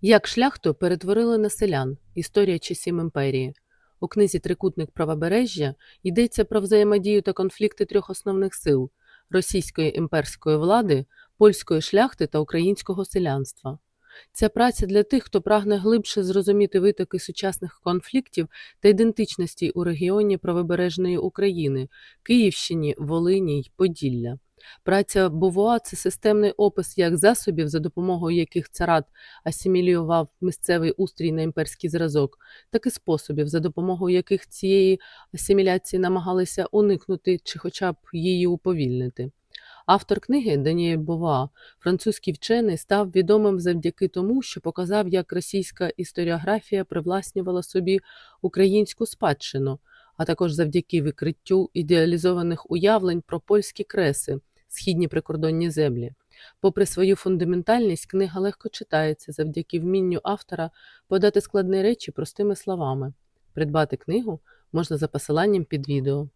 Як шляхту перетворили на селян. Історія часів імперії. У книзі Трикутник правобережжя йдеться про взаємодію та конфлікти трьох основних сил російської імперської влади, польської шляхти та українського селянства. Ця праця для тих, хто прагне глибше зрозуміти витоки сучасних конфліктів та ідентичності у регіоні правобережної України, Київщині, Волині й Поділля. Праця Бувуа – це системний опис як засобів, за допомогою яких царат асимілював місцевий устрій на імперський зразок, так і способів, за допомогою яких цієї асиміляції намагалися уникнути чи хоча б її уповільнити. Автор книги Даніель Бова, французький вчений, став відомим завдяки тому, що показав, як російська історіографія привласнювала собі українську спадщину, а також завдяки викриттю ідеалізованих уявлень про польські креси, східні прикордонні землі. Попри свою фундаментальність, книга легко читається завдяки вмінню автора подати складні речі простими словами. Придбати книгу можна за посиланням під відео.